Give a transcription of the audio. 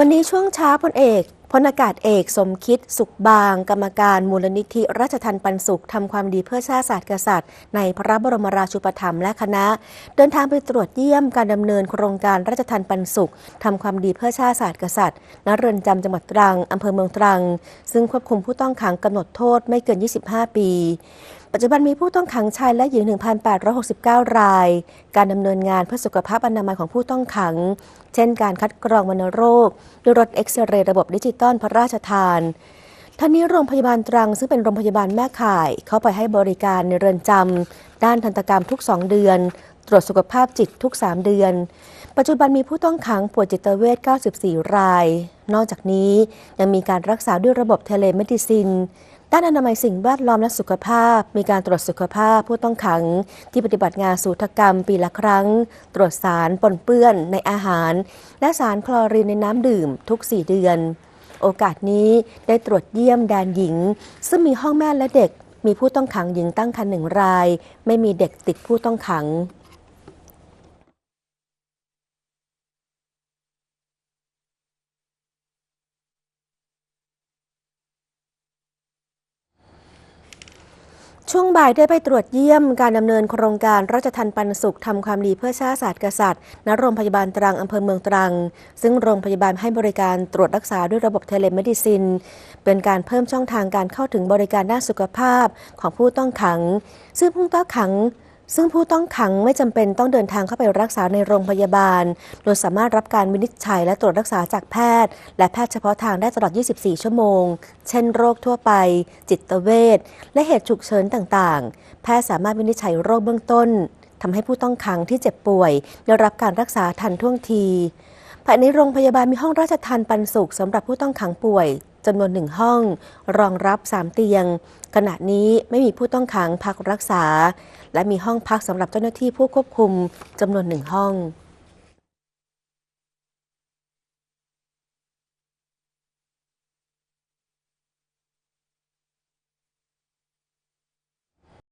วันนี้ช่วงเช้าพลเอก พลอากาศเอกสมคิดสุขบาง กรรมการมูลนิธิราชทันปันสุขทำความดีเพื่อชาติศาสตร์กษัตริย์ ในพระบรมราชูปถัมภ์และคณะ เดินทางไปตรวจเยี่ยมการดำเนินโครงการราชทันปันสุขทำความดีเพื่อชาติศาสตร์กษัตริย์ณเรือนจำจังหวัดตรังอำเภอเมืองตรัง ซึ่งควบคุมผู้ต้องขังกำหนดโทษไม่เกิน 25 ปีปัจจุบันมีผู้ต้องขังชายและหญิง 1,869 ราย การดำเนินงานเพื่อสุขภาพอนามัยของผู้ต้องขัง เช่นการคัดกรองวัณโรคด้วยรถเอ็กซเรย์ระบบดิจิตอลพระราชทานท่านี้โรงพยาบาลตรังซึ่งเป็นโรงพยาบาลแม่ข่าย เข้าไปให้บริการในเรือนจำด้านทันตกรรมทุก 2 เดือน ตรวจสุขภาพจิตทุก 3 เดือน ปัจจุบันมีผู้ต้องขังป่วยจิตเวช 94 ราย นอกจากนี้ยังมีการรักษาด้วยระบบเทเลเมดิซิน ด้านอนามัยสิ่งแวดล้อมและสุขภาพ มีการตรวจสุขภาพผู้ต้องขัง ที่ปฏิบัติงานสูตรกรรม ปีละครั้ง ตรวจสารปนเปื้อนในอาหาร และสารคลอรีนในน้ำดื่มทุก 4 เดือน โอกาสนี้ได้ตรวจเยี่ยมแดนหญิง ซึ่งมีห้องแม่และเด็ก มีผู้ต้องขังหญิงตั้งครรภ์หนึ่งราย ไม่มีเด็กติดผู้ต้องขัง ช่วงบ่ายได้ไปตรวจเยี่ยมการดำเนินโครงการราชทันปันสุขทำความดีเพื่อชาติศาสตร์กษัตริย์ ณ โรงพยาบาลตรังอำเภอเมืองตรัง ซึ่งโรงพยาบาลให้บริการตรวจรักษาด้วยระบบเทเลเมดิซิน เป็นการเพิ่มช่องทางการเข้าถึงบริการด้านสุขภาพของผู้ต้องขัง ซึ่งผู้ต้องขัง ซึ่งผู้ต้องขังไม่จำเป็นต้องเดินทางเข้าไปรักษาในโรงพยาบาล โดยสามารถรับการวินิจฉัยและตรวจรักษาจากแพทย์ และแพทย์เฉพาะทางได้ตลอด 24 ชั่วโมง เช่นโรคทั่วไป จิตเวชและเหตุฉุกเฉินต่างๆ แพทย์สามารถวินิจฉัยโรคเบื้องต้นทำให้ผู้ต้องขังที่เจ็บป่วย ได้รับการรักษาทันท่วงที ภายในโรงพยาบาลมีห้องราชทานปันสุขสำหรับผู้ต้องขังป่วยจำนวนหนึ่งห้อง รองรับ 3 เตียง ขณะนี้ไม่มีผู้ต้องขังพักรักษา และมีห้องพักสำหรับเจ้าหน้าที่ผู้ควบคุมจำนวนหนึ่งห้อง